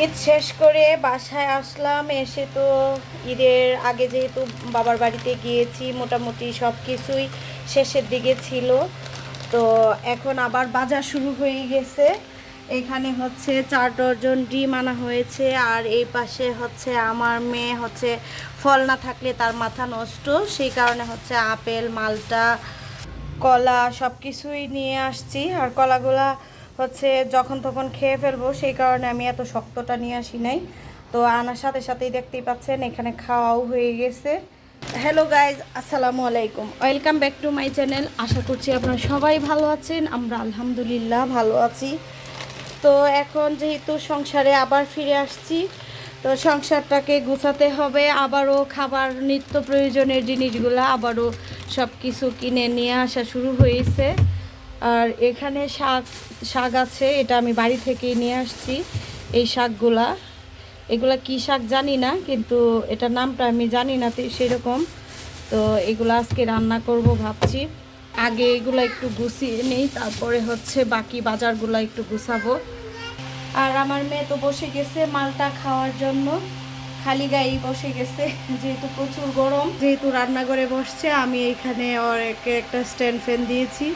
ঈদ শেষ করে বাসায় আসলাম, এসে তো ঈদের আগে যেহেতু বাবার বাড়িতে গিয়েছি, মোটামুটি সব কিছুই শেষের দিকে ছিল। তো এখন আবার বাজার শুরু হয়ে গেছে। এখানে হচ্ছে চার ডজন ডিম আনা হয়েছে, আর এই পাশে হচ্ছে আমার মেয়ে হচ্ছে ফল না থাকলে তার মাথা নষ্ট। সেই কারণে হচ্ছে আপেল, মালটা, কলা সব কিছুই নিয়ে আসছি। আর কলাগুলা হচ্ছে যখন তখন খেয়ে ফেলব, সেই কারণে আমি এত শক্তটা নিয়ে আসি নাই। তো আনার সাথে সাথেই দেখতেই পাচ্ছেন, এখানে খাওয়াও হয়ে গেছে। হ্যালো গাইজ আসসালামু আলাইকুম। Welcome back to my channel আশা করছি আপনারা সবাই ভালো আছেন, আমরা আলহামদুলিল্লাহ ভালো আছি। তো এখন যেহেতু সংসারে আবার ফিরে আসছি, তো সংসারটাকে গুছাতে হবে, আবারও খাবার নিত্য প্রয়োজনের জিনিসগুলো, আবারও সব কিছু কিনে নিয়ে আসা শুরু হয়েছে। আর এখানে শাক শাক আছে, এটা আমি বাড়ি থেকেই নিয়ে আসছি, এই শাকগুলা। এগুলা কি শাক জানি না, কিন্তু এটার নামটা আমি জানি না সেরকম। তো এগুলো আজকে রান্না করব ভাবছি। আগে এগুলো একটু গুছিয়ে নিই, তারপরে হচ্ছে বাকি বাজারগুলো একটু গুছাবো। আর আমার মেয়ে তো বসে গেছে মালটা খাওয়ার জন্য। খালি গায়েই বসে গেছে, যেহেতু প্রচুর গরম। যেহেতু রান্নাঘরে বসছে, আমি এইখানে ওর একে একটা স্ট্যান্ড ফ্যান দিয়েছি।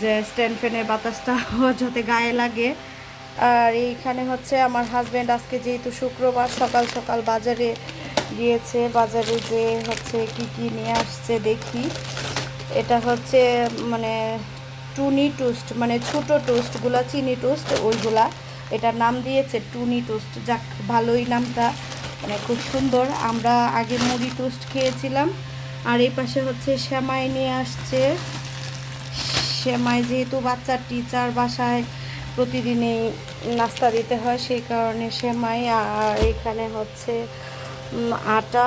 যে স্ট্যান্ড ফ্যানের বাতাসটা যাতে গায়ে লাগে। আর এইখানে হচ্ছে আমার হাজব্যান্ড আজকে যেহেতু শুক্রবার, সকাল সকাল বাজারে গিয়েছে। বাজারে যে হচ্ছে কি কি নিয়ে আসছে দেখি। এটা হচ্ছে মানে টুনি টোস্ট মানে ছোট টোস্টগুলা চিনি টোস্ট ওইগুলা। এটার নাম দিয়েছে টুনি টোস্ট। যাক, ভালোই নামটা মানে খুব সুন্দর। আমরা আগে মুড়ি টোস্ট খেয়েছিলাম। আর এই পাশে হচ্ছে শ্যামাই নিয়ে আসছে। সেমাই যেহেতু বাচ্চার টিচার বাসায় প্রতিদিনই নাস্তা দিতে হয়, সেই কারণে সেমাই, আর এখানে হচ্ছে আটা।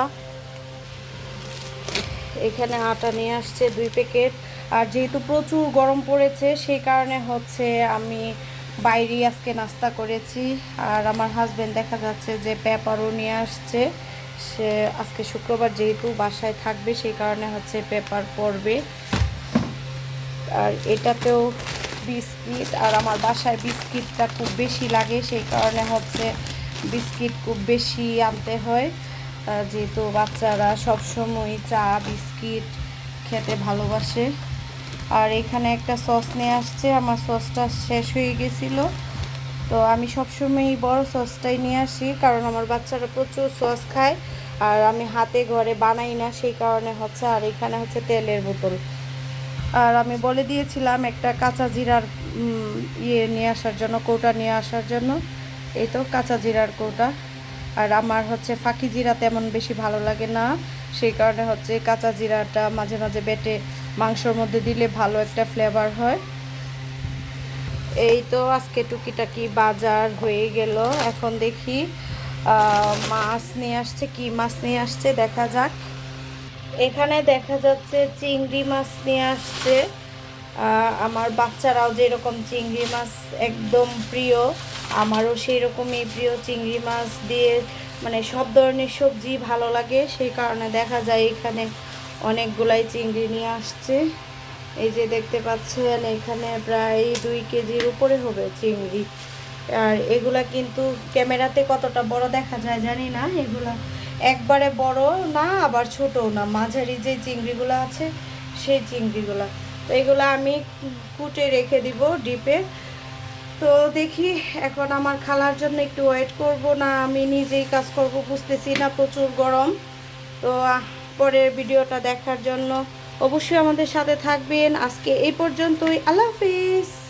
এখানে আটা নিয়ে আসছে দুই প্যাকেট আর যেহেতু প্রচুর গরম পড়েছে, সেই কারণে হচ্ছে আমি বাইরেই আজকে নাস্তা করেছি। আর আমার হাজব্যান্ড দেখা যাচ্ছে যে পেপারও নিয়ে আসছে। সে আজকে শুক্রবার যেহেতু বাসায় থাকবে, সেই কারণে হচ্ছে পেপার পড়বে আর এটাতেও বিস্কিট আর আমার বাসায় বিস্কিটটা খুব বেশি লাগে, সেই কারণে হচ্ছে বিস্কিট খুব বেশি আনতে হয়। যেহেতু বাচ্চারা সবসময় চা, বিস্কিট খেতে ভালোবাসে। আর এখানে একটা সস নিয়ে আসছে, আমার সসটা শেষ হয়ে গেছিল। তো আমি সবসময় বড় সসটাই নিয়ে আসি, কারণ আমার বাচ্চারা প্রচুর সস খায়। আর আমি হাতে ঘরে বানাই না, সেই কারণে হচ্ছে, আর এখানে হচ্ছে তেলের বোতল। আর আমি বলে দিয়েছিলাম একটা কাঁচা জিরার ইয়ে নিয়ে আসার জন্য, কৌটা নিয়ে আসার জন্য। এই তো কাঁচা জিরার কৌটা। আর আমার হচ্ছে ফাঁকি জিরা তেমন বেশি ভালো লাগে না। সেই কারণে হচ্ছে কাঁচা জিরাটা মাঝে মাঝে বেটে মাংসর মধ্যে দিলে ভালো একটা ফ্লেভার হয়। এই তো আজকে টুকিটাকি বাজার হয়ে গেল। এখন দেখি মাছ নিয়ে আসছে, কি মাছ নিয়ে আসছে দেখা যাক। এখানে দেখা যাচ্ছে চিংড়ি মাছ নিয়ে আসছে। আমার বাচ্চারাও যেরকম চিংড়ি মাছ একদম প্রিয়, আমারও সেই রকমই প্রিয় চিংড়ি মাছ দিয়ে মানে সব ধরনের সবজি ভালো লাগে, সেই কারণে দেখা যায় এখানে অনেকগুলাই চিংড়ি নিয়ে আসছে। এই যে দেখতে পাচ্ছেন, এখানে প্রায় দুই কেজির উপরে হবে চিংড়ি। আর এগুলা কিন্তু ক্যামেরাতে কতটা বড় দেখা যায় জানি না, এগুলা একবারে বড় না, আবার ছোটও না। মাঝারি যে চিংড়িগুলো আছে, সেই চিংড়িগুলো। তো এগুলো আমি কুটে রেখে দিব ডিপে। তো দেখি এখন আমার খালার জন্য একটু ওয়েট করব না, আমি নিজেই কাজ করব, বুঝতেছি না প্রচুর গরম। তো পরের ভিডিওটা দেখার জন্য অবশ্যই আমাদের সাথে থাকবেন। আজকে এই পর্যন্তই, আল্লাহ হাফিজ।